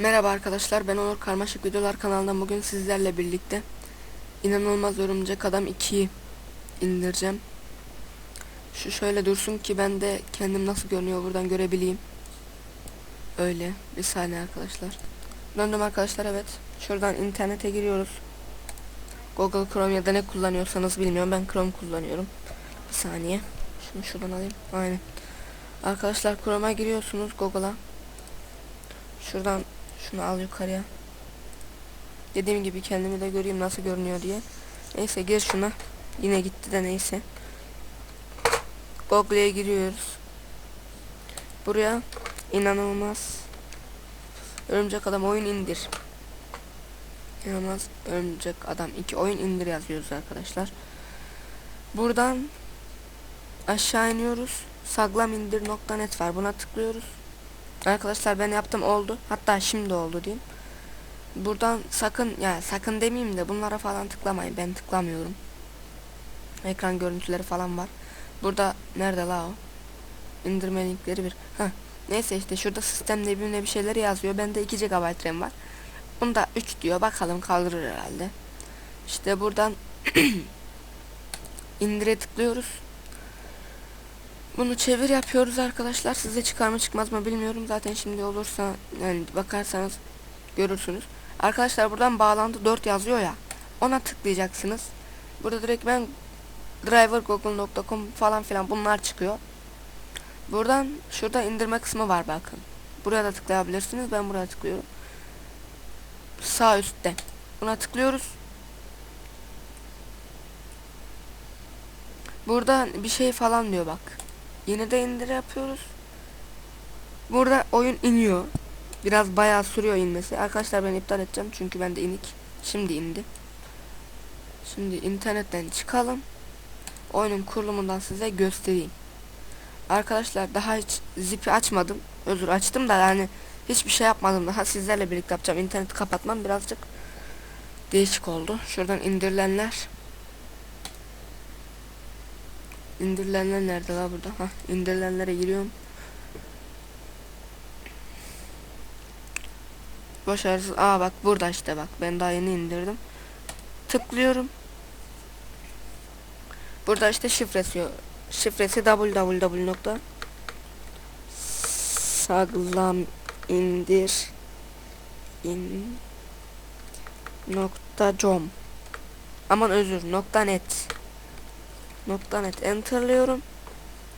Merhaba arkadaşlar ben Onur Karmaşık Videolar kanalından bugün sizlerle birlikte İnanılmaz Örümcek Adam 2'yi indireceğim. Şu şöyle dursun ki ben de kendim nasıl görünüyor buradan görebileyim. Öyle bir saniye arkadaşlar. Döndüm arkadaşlar evet. Şuradan internete giriyoruz. Google Chrome ya da ne kullanıyorsanız bilmiyorum ben Chrome kullanıyorum. Bir saniye. Şunu şuradan alayım. Aynen. Arkadaşlar Chrome'a giriyorsunuz Google'a. Şuradan şunu al yukarıya. Dediğim gibi kendimi de göreyim nasıl görünüyor diye. Neyse gir şuna. Yine gitti de neyse. Google'ye giriyoruz. Buraya inanılmaz Örümcek Adam oyun indir. İnanılmaz Örümcek Adam 2 oyun indir yazıyoruz arkadaşlar. Buradan aşağı iniyoruz. Saglamindir.net var. Buna tıklıyoruz. Arkadaşlar ben yaptım oldu. Hatta şimdi oldu diyeyim. Buradan sakın ya sakın demeyeyim de bunlara falan tıklamayın. Ben tıklamıyorum. Ekran görüntüleri falan var. Burada nerede la o? İndirme linkleri bir. Ha. Neyse işte şurada sistemde bilmem bir şeyler yazıyor. Bende 2 GB RAM var. Bunda 3 diyor. Bakalım kaldırır herhalde. İşte buradan indire tıklıyoruz. Bunu çevir yapıyoruz arkadaşlar. Size çıkar mı çıkmaz mı bilmiyorum. Zaten şimdi olursa yani bakarsanız görürsünüz. Arkadaşlar buradan bağlantı 4 yazıyor ya. Ona tıklayacaksınız. Burada direkt ben drivergoogle.com falan filan bunlar çıkıyor. Buradan şurada indirme kısmı var bakın. Buraya da tıklayabilirsiniz. Ben buraya tıklıyorum. Sağ üstte. Buna tıklıyoruz. Burada bir şey falan diyor bak. Yine de indir yapıyoruz. Burada oyun iniyor. Biraz bayağı sürüyor inmesi. Arkadaşlar ben iptal edeceğim çünkü bende inik. Şimdi indi. Şimdi internetten çıkalım. Oyunun kurulumundan size göstereyim. Arkadaşlar daha hiç zipi açmadım. Özür açtım da yani hiçbir şey yapmadım daha sizlerle birlikte yapacağım. İnterneti kapatmam birazcık değişik oldu. Şuradan indirilenler. İndirilenler nerede la burada? Ha, indirilenlere giriyorum. Başarısız. Aa bak burada işte bak. Ben daha yeni indirdim. Tıklıyorum. Burada işte şifresi şifresi www nokta saglam indir in nokta com aman özür nokta net nokta net enterlıyorum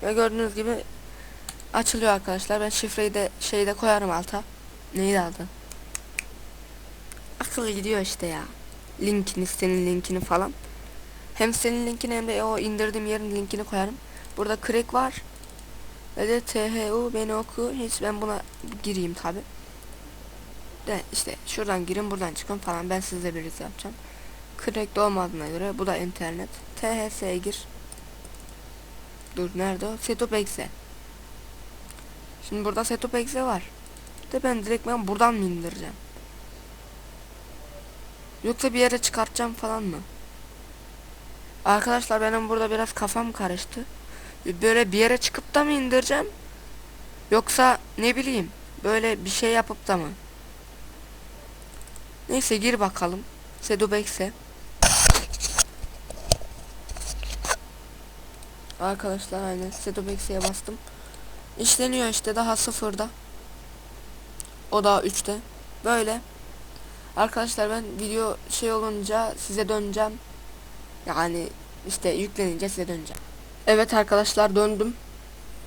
ve gördüğünüz gibi açılıyor arkadaşlar. Ben şifreyi de şeyde koyarım alta. Neydi adı? Akıllı gidiyor işte ya. Linkini senin linkini falan. Hem senin linkini hem de o indirdiğim yerin linkini koyarım. Burada crack var. Ve de THU beni oku. Hiç ben buna gireyim tabi de işte şuradan girin buradan çıkın falan. Ben sizle birlikte yapacağım. Crack'te olmadığına göre bu da internet. THS'ye gir Dur nerede o? Setup exe. Şimdi burada setup exe var. De ben direkt ben buradan mı indireceğim? Yoksa bir yere çıkartacağım falan mı? Arkadaşlar benim burada biraz kafam karıştı. Böyle bir yere çıkıp da mı indireceğim? Yoksa ne bileyim böyle bir şey yapıp da mı? Neyse gir bakalım. Setup Arkadaşlar aynen Setup X'e bastım. İşleniyor işte daha sıfırda. O da 3'te. Böyle. Arkadaşlar ben video şey olunca size döneceğim. Yani işte yüklenince size döneceğim. Evet arkadaşlar döndüm.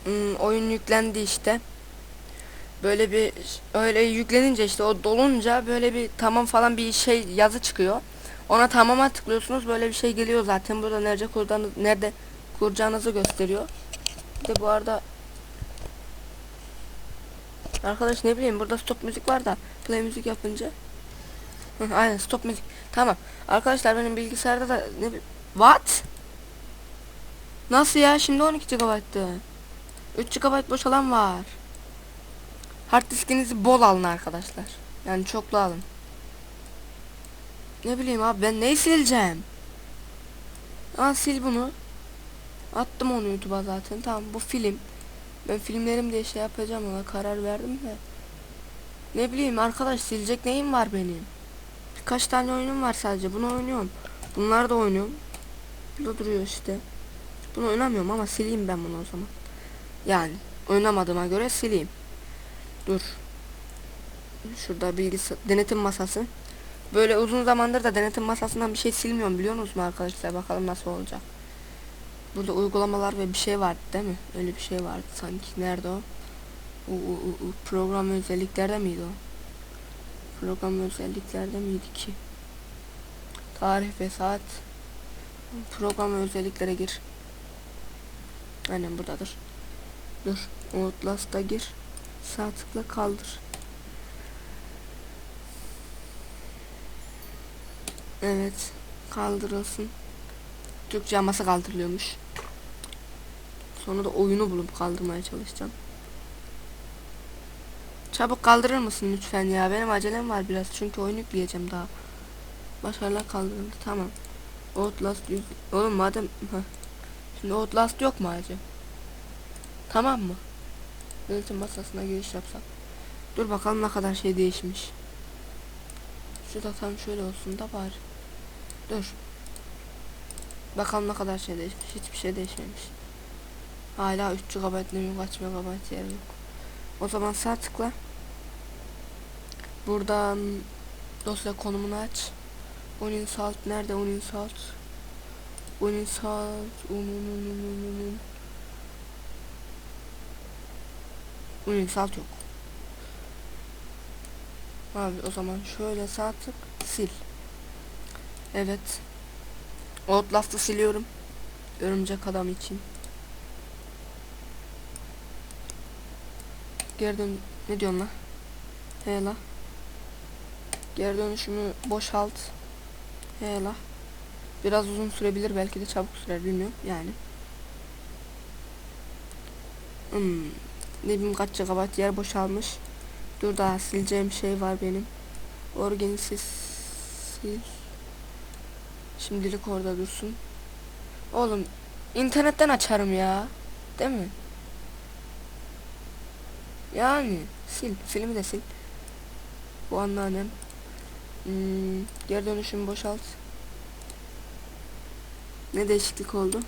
Hmm, oyun yüklendi işte. Böyle bir öyle yüklenince işte o dolunca böyle bir tamam falan bir şey yazı çıkıyor. Ona tamama tıklıyorsunuz böyle bir şey geliyor zaten. Burada nerede kurdanız nerede kuracağınızı gösteriyor. Bir de bu arada Arkadaş ne bileyim burada stop müzik var da play müzik yapınca Aynen stop müzik. Tamam. Arkadaşlar benim bilgisayarda da ne What? Nasıl ya? Şimdi 12 GB'tı. 3 GB boş alan var. Hard diskinizi bol alın arkadaşlar. Yani çoklu alın. Ne bileyim abi ben neyi sileceğim? Aa sil bunu. Attım onu YouTube'a zaten. Tamam bu film. Ben filmlerim diye şey yapacağım ona karar verdim de. Ne bileyim arkadaş silecek neyim var benim? Birkaç tane oyunum var sadece. Bunu oynuyorum. Bunlar da oynuyorum. Burada duruyor işte. Bunu oynamıyorum ama sileyim ben bunu o zaman. Yani oynamadığıma göre sileyim. Dur. Şurada bilgisi denetim masası. Böyle uzun zamandır da denetim masasından bir şey silmiyorum biliyor musunuz arkadaşlar? Bakalım nasıl olacak. Burada uygulamalar ve bir şey vardı değil mi? Öyle bir şey vardı sanki. Nerede o? U, u, u. Program özelliklerde miydi o? Program özelliklerde miydi ki? Tarih ve saat. Program özelliklere gir. Aynen buradadır. Dur. Outlast'a gir. Sağ tıkla kaldır. Evet. Kaldırılsın. Türkçe aması kaldırılıyormuş. Sonra da oyunu bulup kaldırmaya çalışacağım. Çabuk kaldırır mısın lütfen ya? Benim acelem var biraz çünkü oyun yükleyeceğim daha. Başarılar kaldırıldı. Tamam. Outlast yüz... Oğlum madem... Şimdi Outlast yok mu acaba? Tamam mı? Yönetim masasına giriş yapsam. Dur bakalım ne kadar şey değişmiş. Şurada tam şöyle olsun da bari. Dur. Bakalım ne kadar şey değişmiş. Hiçbir şey değişmemiş. Hala 3 GB bileyim kaç MB yer yok. O zaman sağ tıkla. Buradan dosya konumunu aç. Uninsalt nerede Uninsalt? Uninsalt un un un un un un un. Uninsalt yok. Abi o zaman şöyle sağ tık sil. Evet. Outlast'ı siliyorum. Örümcek adam için. Geri dön... Ne diyorsun la? He la. Geri dönüşümü boşalt. He la. Biraz uzun sürebilir belki de çabuk sürer bilmiyorum yani. Hmm. Ne bileyim kaç GB yer boşalmış. Dur daha sileceğim şey var benim. Organisiz sil. Şimdilik orada dursun. Oğlum internetten açarım ya. Değil mi? Yani sil. Filmi de sil. Bu anneannem. Hmm, geri dönüşüm boşalt. Ne değişiklik oldu?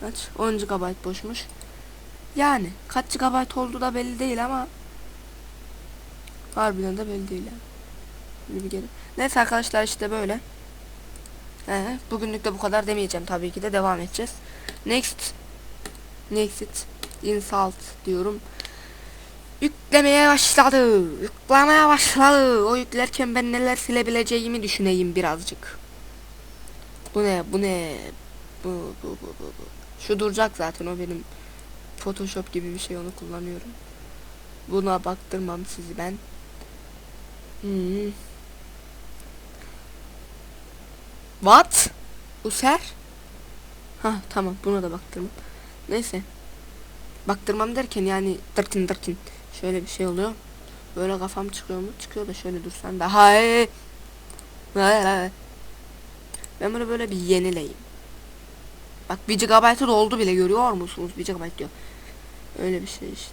Kaç? 10 GB boşmuş. Yani kaç GB oldu da belli değil ama harbiden de belli değil yani. Böyle bir geri. Neyse arkadaşlar işte böyle. Ee, bugünlük de bu kadar demeyeceğim tabii ki de devam edeceğiz. Next. Next. Insult diyorum. Yüklemeye başladı. Yüklemeye başladı. O yüklerken ben neler silebileceğimi düşüneyim birazcık. Bu ne? Bu ne? Bu bu bu bu bu. Şu duracak zaten o benim Photoshop gibi bir şey onu kullanıyorum. Buna baktırmam sizi ben. Hmm. What? User? Ha tamam buna da baktırmam. Neyse. Baktırmam derken yani dırkın dırkın. Şöyle bir şey oluyor. Böyle kafam çıkıyor mu? Çıkıyor da şöyle dursan daha iyi. Ben bunu böyle bir yenileyim. Bak 1 GB'ı doldu bile görüyor musunuz? 1 GB diyor. Öyle bir şey işte.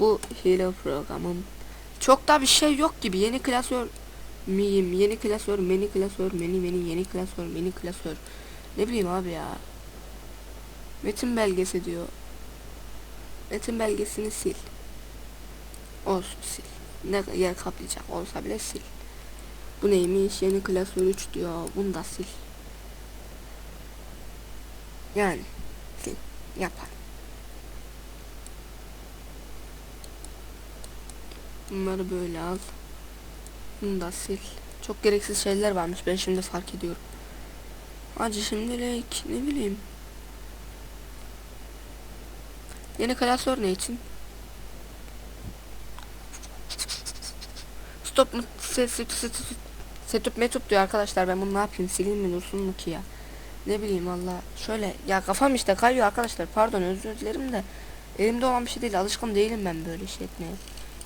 Bu hile programım. Çok da bir şey yok gibi. Yeni klasör miyim? Yeni klasör, meni klasör, meni meni yeni klasör, meni klasör. Ne bileyim abi ya. Metin belgesi diyor. Metin belgesini sil. Olsun sil. Ne yer kaplayacak olsa bile sil. Bu neymiş? Yeni klasör 3 diyor. Bunu da sil. Yani sil. Yapar. Bunları böyle al. Bunu da sil. Çok gereksiz şeyler varmış. Ben şimdi fark ediyorum. Acı şimdilik ne bileyim. Yeni klasör ne için? Stop? Setup metup diyor arkadaşlar. Ben bunu ne yapayım? Sileyim mi dursun mu ki ya? Ne bileyim valla. Şöyle ya kafam işte kayıyor arkadaşlar. Pardon özür dilerim de. Elimde olan bir şey değil. Alışkın değilim ben böyle şey etmeye.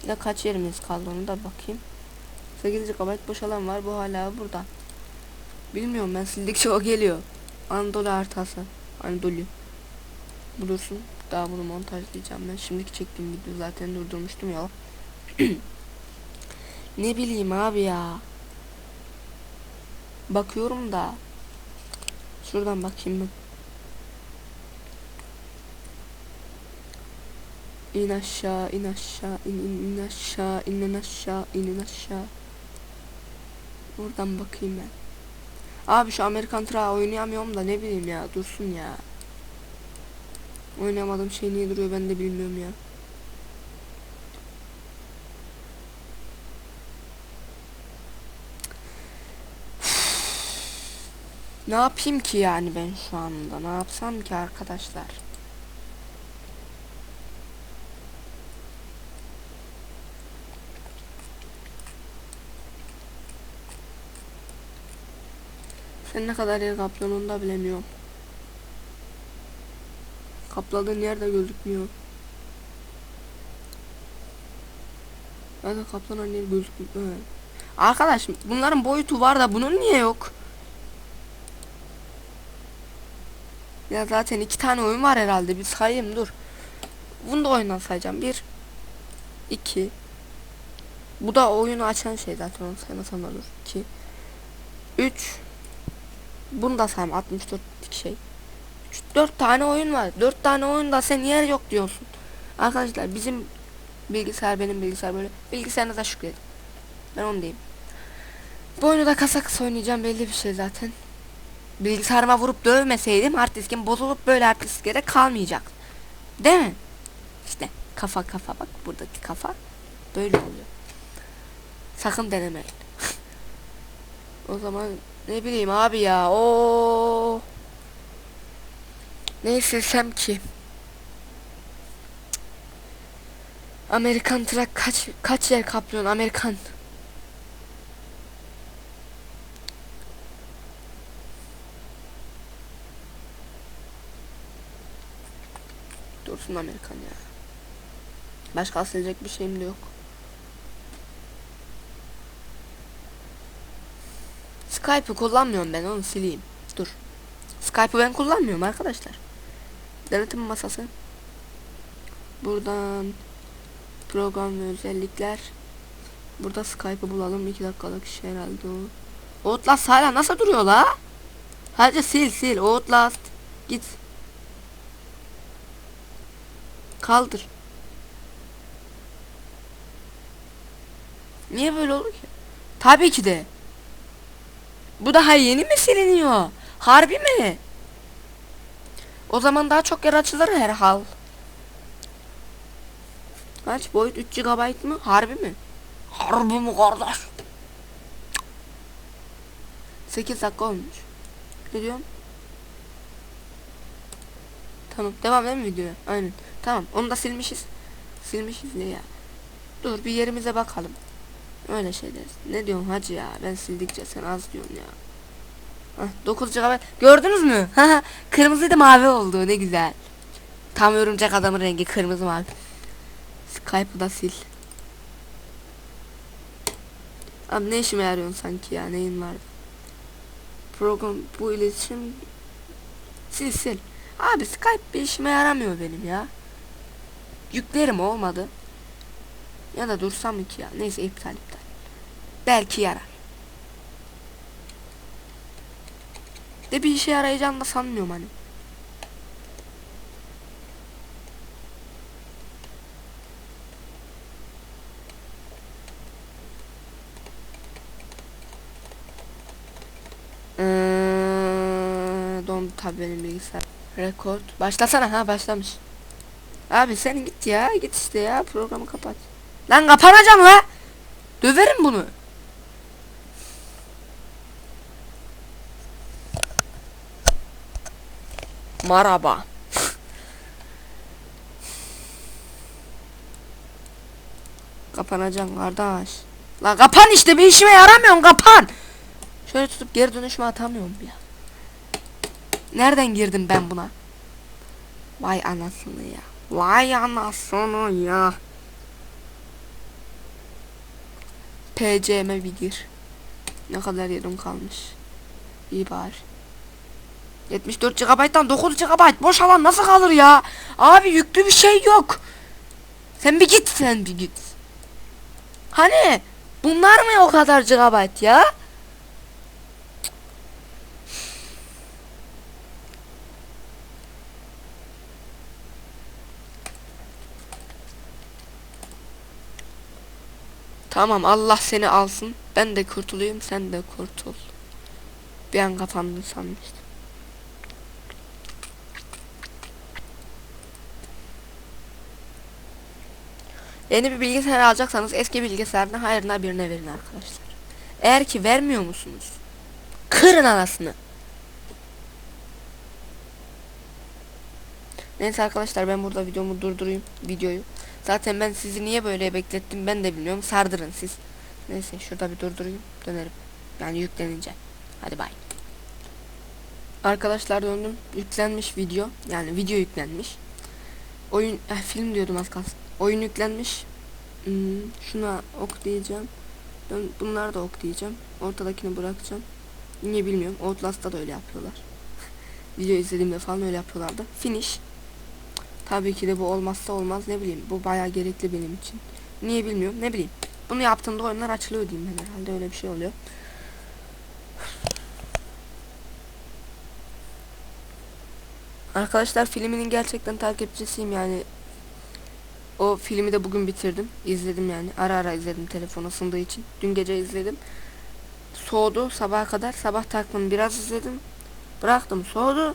Bir de kaç yerimiz kaldı onu da bakayım. 8 GB boş alan var. Bu hala burada. Bilmiyorum ben sildikçe o geliyor. Anadolu haritası. Anadolu. Bu dursun. Daha bunu montajlayacağım ben. Şimdiki çektiğim video zaten durdurmuştum ya. ne bileyim abi ya. Bakıyorum da. Şuradan bakayım ben. İn aşağı, in aşağı, in, in, aşağı, in aşağı, in aşağı. Buradan bakayım ben. Abi şu Amerikan Tra oynayamıyorum da ne bileyim ya dursun ya. Oynamadığım şey niye duruyor ben de bilmiyorum ya. Ne yapayım ki yani ben şu anda? Ne yapsam ki arkadaşlar? Sen ne kadar yer onu da bilemiyorum. Kapladığın yer de gözükmüyor. Da kaplanan yer gözükmüyor. Evet. Arkadaş bunların boyutu var da bunun niye yok? Ya zaten iki tane oyun var herhalde. Bir sayayım dur. Bunu da oyundan sayacağım. Bir. iki. Bu da oyunu açan şey zaten onu saymasam da dur. İki. Üç. Bunu da sayma 64 şey. 3 4 tane oyun var. 4 tane oyunda sen yer yok diyorsun. Arkadaşlar bizim bilgisayar benim bilgisayar böyle. Bilgisayarınıza şükredin. Ben onu diyeyim. Bu oyunu da kasa kısa oynayacağım belli bir şey zaten. Bilgisayarıma vurup dövmeseydim hard diskim bozulup böyle hard disklere kalmayacak. Değil mi? İşte kafa kafa bak buradaki kafa böyle oluyor. Sakın denemeyin. o zaman ne bileyim abi ya. O Ne istesem ki? Amerikan trak kaç kaç yer kaplıyorsun Amerikan? Dursun Amerikan ya. Başka silecek bir şeyim de yok. Skype'ı kullanmıyorum ben onu sileyim. Dur. Skype'ı ben kullanmıyorum arkadaşlar. Denetim masası. Buradan program ve özellikler. Burada Skype'ı bulalım. 2 dakikalık şey herhalde o. Outlast hala nasıl duruyor la? Hadi sil sil. Outlast. Git. Kaldır. Niye böyle oldu ki? Tabii ki de. Bu daha yeni mi siliniyor? Harbi mi? O zaman daha çok yer açılır herhal. Kaç boyut 3 GB mı? Harbi mi? Harbi mi kardeş? 8 dakika olmuş. Ne diyorum? Tamam devam edelim videoya? Aynen. Tamam onu da silmişiz. Silmişiz ne ya? Dur bir yerimize bakalım. Öyle şeyler. Ne diyorsun hacı ya? Ben sildikçe sen az diyorsun ya. Hah, 9 GB. Gördünüz mü? Kırmızıydı mavi oldu. Ne güzel. Tam örümcek adamın rengi kırmızı mavi. Skype'ı da sil. Abi ne işime yarıyorsun sanki ya? Neyin var? Program bu iletişim sil sil. Abi Skype bir işime yaramıyor benim ya. Yüklerim olmadı. Ya da dursam mı ki ya? Neyse iptal iptal. Belki yarar. De bir işe yarayacağını da sanmıyorum hani. Ee, dondu tabi benim bilgisayar. Rekord. Başlasana ha başlamış. Abi sen git ya git işte ya programı kapat. Lan kapanacağım la. Döverim bunu. Merhaba. Kapanacaksın kardeş. La kapan işte bir işime yaramıyorsun kapan. Şöyle tutup geri dönüşme atamıyorum ya. Nereden girdim ben buna? Vay anasını ya. Vay anasını ya. PC'me bir gir. Ne kadar yerim kalmış. İyi bari. 74 GB'dan 9 GB boş alan nasıl kalır ya? Abi yüklü bir şey yok. Sen bir git sen bir git. Hani bunlar mı o kadar gigabyte ya? Tamam Allah seni alsın. Ben de kurtulayım sen de kurtul. Bir an kafamda sanmıştım. Yeni bir bilgisayar alacaksanız eski bilgisayardan hayrına birine verin arkadaşlar. Eğer ki vermiyor musunuz? Kırın anasını. Neyse arkadaşlar ben burada videomu durdurayım videoyu. Zaten ben sizi niye böyle beklettim ben de bilmiyorum. Sardırın siz. Neyse şurada bir durdurayım dönerim. Yani yüklenince. Hadi bay. Arkadaşlar döndüm. Yüklenmiş video. Yani video yüklenmiş. Oyun eh, film diyordum az kalsın. Oyun yüklenmiş. Hmm, şuna ok diyeceğim. Ben bunlar da ok diyeceğim. Ortadakini bırakacağım. Niye bilmiyorum. Outlast'ta da öyle yapıyorlar. Video izlediğimde falan öyle yapıyorlardı. Finish. Tabii ki de bu olmazsa olmaz ne bileyim. Bu bayağı gerekli benim için. Niye bilmiyorum ne bileyim. Bunu yaptığımda oyunlar açılıyor diyeyim ben herhalde öyle bir şey oluyor. Arkadaşlar filminin gerçekten takipçisiyim yani. O filmi de bugün bitirdim. İzledim yani. Ara ara izledim telefon ısındığı için. Dün gece izledim. Soğudu sabaha kadar. Sabah taktım biraz izledim. Bıraktım soğudu.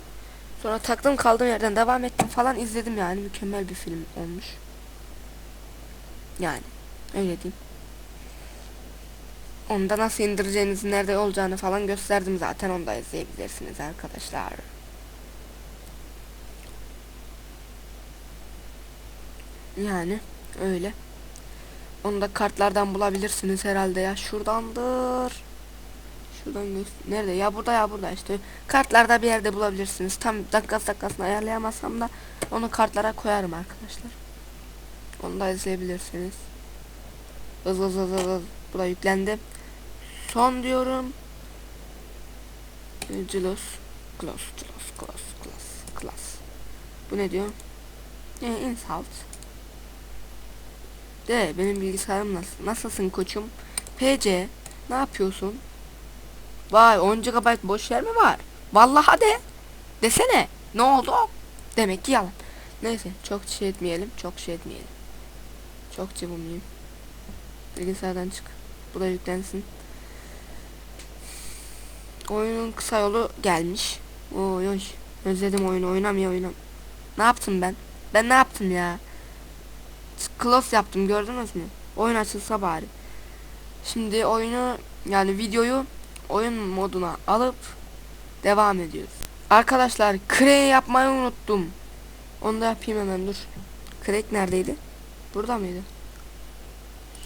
Sonra taktım kaldığım yerden devam ettim falan izledim yani. Mükemmel bir film olmuş. Yani öyle diyeyim. Onu da nasıl indireceğinizi, nerede olacağını falan gösterdim zaten. Onu da izleyebilirsiniz arkadaşlar. Yani öyle. Onu da kartlardan bulabilirsiniz herhalde ya. Şuradandır. Şuradan. Nerede? Ya burada ya burada işte. Kartlarda bir yerde bulabilirsiniz. Tam dakikası dakikasını ayarlayamazsam da onu kartlara koyarım arkadaşlar. Onu da izleyebilirsiniz. Hız hız hız hız. Bu da yüklendi. Son diyorum. Ee, Close. Close. Close. Close. Close. Close. Bu ne diyor? E, insult. De benim bilgisayarım nasıl? Nasılsın koçum? PC. Ne yapıyorsun? Vay 10 GB boş yer mi var? Vallahi de. Desene. Ne oldu? Demek ki yalan. Neyse çok şey etmeyelim. Çok şey etmeyelim. Çok cıvımlıyım. Bilgisayardan çık. Bu da yüklensin. Oyunun kısa yolu gelmiş. Oy oy. Özledim oyunu. Oynamıyor oynam. Ne yaptım ben? Ben ne yaptım ya? Close yaptım gördünüz mü? Oyun açılsa bari. Şimdi oyunu yani videoyu oyun moduna alıp devam ediyoruz. Arkadaşlar crack yapmayı unuttum. Onu da yapayım hemen dur. Crack neredeydi? Burada mıydı?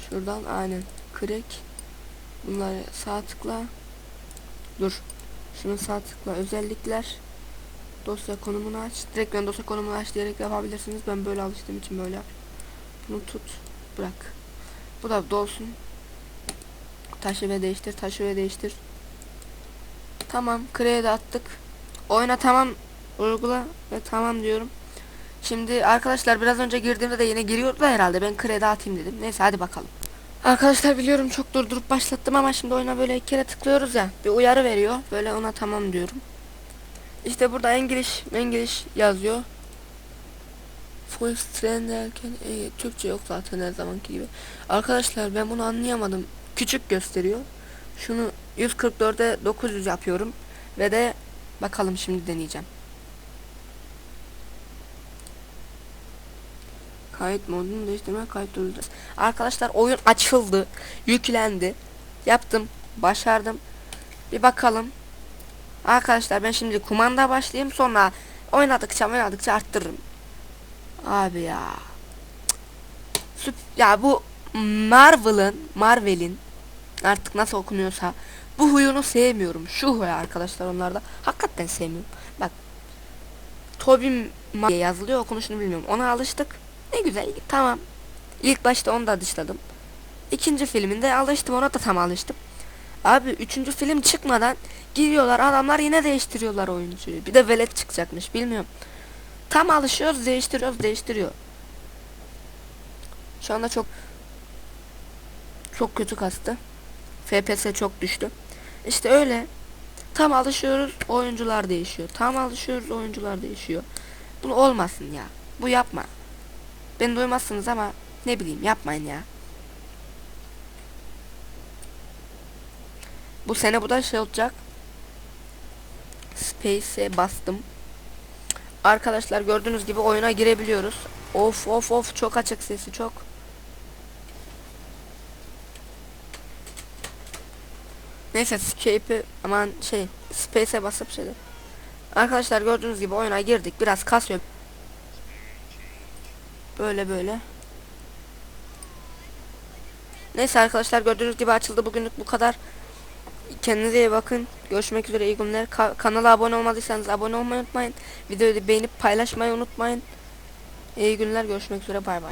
Şuradan aynen. Crack. Bunları sağ tıkla. Dur. Şunu sağ tıkla özellikler. Dosya konumunu aç. Direkt ben dosya konumunu aç diyerek yapabilirsiniz. Ben böyle alıştığım için böyle yapıyorum. Bunu tut. Bırak. Bu da dolsun. Taşı ve değiştir. Taşı ve değiştir. Tamam. Kreye de attık. Oyna tamam. Uygula ve tamam diyorum. Şimdi arkadaşlar biraz önce girdiğimde de yine giriyordu da herhalde. Ben krede atayım dedim. Neyse hadi bakalım. Arkadaşlar biliyorum çok durdurup başlattım ama şimdi oyuna böyle iki kere tıklıyoruz ya. Bir uyarı veriyor. Böyle ona tamam diyorum. İşte burada İngiliz, İngiliz yazıyor. Full strand derken e, Türkçe yok zaten her zamanki gibi. Arkadaşlar ben bunu anlayamadım. Küçük gösteriyor. Şunu 144'e 900 yapıyorum. Ve de bakalım şimdi deneyeceğim. Kayıt modunu değiştirme kayıt durdu. Arkadaşlar oyun açıldı. Yüklendi. Yaptım. Başardım. Bir bakalım. Arkadaşlar ben şimdi kumanda başlayayım sonra oynadıkça oynadıkça arttırırım. Abi ya. Süp ya bu Marvel'ın Marvel'in artık nasıl okunuyorsa bu huyunu sevmiyorum. Şu huy arkadaşlar onlarda. Hakikaten sevmiyorum. Bak Tobin diye yazılıyor okunuşunu bilmiyorum. Ona alıştık. Ne güzel tamam. İlk başta onu da dışladım. İkinci filminde alıştım ona da tam alıştım. Abi üçüncü film çıkmadan giriyorlar adamlar yine değiştiriyorlar oyuncuyu. Bir de velet çıkacakmış bilmiyorum. Tam alışıyoruz değiştiriyoruz değiştiriyor. Şu anda çok Çok kötü kastı. FPS çok düştü. İşte öyle. Tam alışıyoruz oyuncular değişiyor. Tam alışıyoruz oyuncular değişiyor. Bunu olmasın ya. Bu yapma. Beni duymazsınız ama ne bileyim yapmayın ya. Bu sene bu da şey olacak. Space'e bastım. Arkadaşlar gördüğünüz gibi oyuna girebiliyoruz. Of of of çok açık sesi çok. Neyse escape'i aman şey space'e basıp şeyler. Arkadaşlar gördüğünüz gibi oyuna girdik. Biraz kasıyor. Böyle böyle. Neyse arkadaşlar gördüğünüz gibi açıldı bugünlük bu kadar. Kendinize iyi bakın. Görüşmek üzere iyi günler. Ka- kanala abone olmadıysanız abone olmayı unutmayın. Videoyu beğenip paylaşmayı unutmayın. İyi günler görüşmek üzere bay bay.